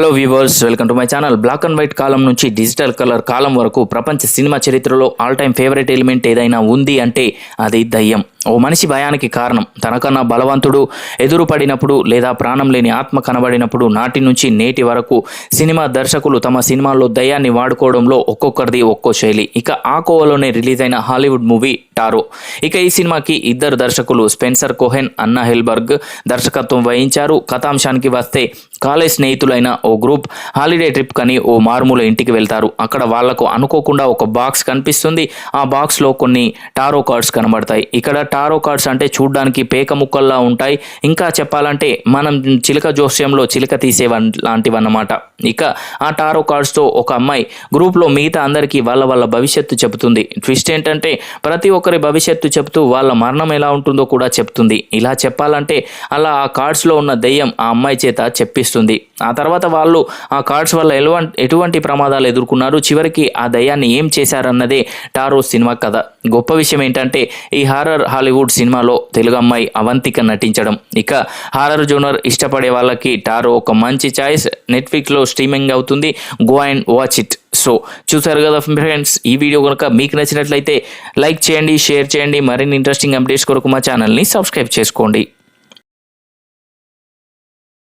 Hello viewers welcome to my channel black and white కాలం నుంచి digital colour కాలం వరకు ప్రపంచ cinema చరిత్రలో ఆల్ టైమ్ ఫేవరెట్ ఎలిమెంట్ ఏదైనా ఉంది అంటే అది దయ్యం. ఓ మనిషి భయానికి కారణం. తనకన్నా బలవంతుడు ఎదురుపడినప్పుడు లేదా ప్రాణం లేని ఆత్మ కనబడినప్పుడు నాటి నుంచి నేటి వరకు సినిమా దర్శకులు తమ సినిమాల్లో దయ్యాన్ని వాడుకోవడంలో ఒక్కొక్కరిది ఒక్కో శైలి. ఇక ఆ కోవలోనే రిలీజ్ అయిన హాలీవుడ్ మూవీ టారో. ఇక ఈ సినిమాకి ఇద్దరు దర్శకులు స్పెన్సర్ కోహెన్ అన్నా హెల్బర్గ్ దర్శకత్వం వహించారు. కథాంశానికి వస్తే కాలేజ్ స్నేహితులైన ఓ గ్రూప్ హాలిడే ట్రిప్ కని ఓ మారుమూల ఇంటికి వెళ్తారు. అక్కడ వాళ్ళకు అనుకోకుండా ఒక బాక్స్ కనిపిస్తుంది. ఆ బాక్స్లో కొన్ని టారో కార్డ్స్ కనబడతాయి. ఇక్కడ టారో కార్డ్స్ అంటే చూడ్డానికి పేక ముక్కల్లా ఉంటాయి. ఇంకా చెప్పాలంటే మనం చిలక జోస్యంలో చిలక తీసే లాంటివన్నమాట. ఇక ఆ టారో కార్డ్స్తో ఒక అమ్మాయి గ్రూప్లో మిగతా అందరికీ వాళ్ళ వాళ్ళ భవిష్యత్తు చెబుతుంది. ట్విస్ట్ ఏంటంటే ప్రతి ఒక్కరి భవిష్యత్తు చెబుతూ వాళ్ళ మరణం ఎలా ఉంటుందో కూడా చెప్తుంది ఇలా చెప్పాలంటే అలా ఆ కార్డ్స్లో ఉన్న దెయ్యం ఆ అమ్మాయి చేత చెప్పిస్తుంది. ఆ తర్వాత వాళ్ళు ఆ కార్డ్స్ వల్ల ఎలువ ఎటువంటి ప్రమాదాలు ఎదుర్కొన్నారు? చివరికి ఆ దయ్యాన్ని ఏం చేశారన్నదే టారో సినిమా కథ. గొప్ప విషయం ఏంటంటే ఈ హారర్ హాలీవుడ్ సినిమాలో తెలుగు అమ్మాయి అవంతిక నటించడం. ఇక హారర్ జోనర్ ఇష్టపడే వాళ్ళకి టారో ఒక మంచి చాయిస్. నెట్ఫ్లిక్స్లో స్ట్రీమింగ్ అవుతుంది. Go and watch it. So చూసారు కదా ఫ్రెండ్స్ ఈ వీడియో కనుక మీకు నచ్చినట్లయితే లైక్ చేయండి షేర్ చేయండి. మరిన్ని ఇంట్రెస్టింగ్ అప్డేట్స్ కొరకు మా ఛానల్ని సబ్స్క్రైబ్ చేసుకోండి.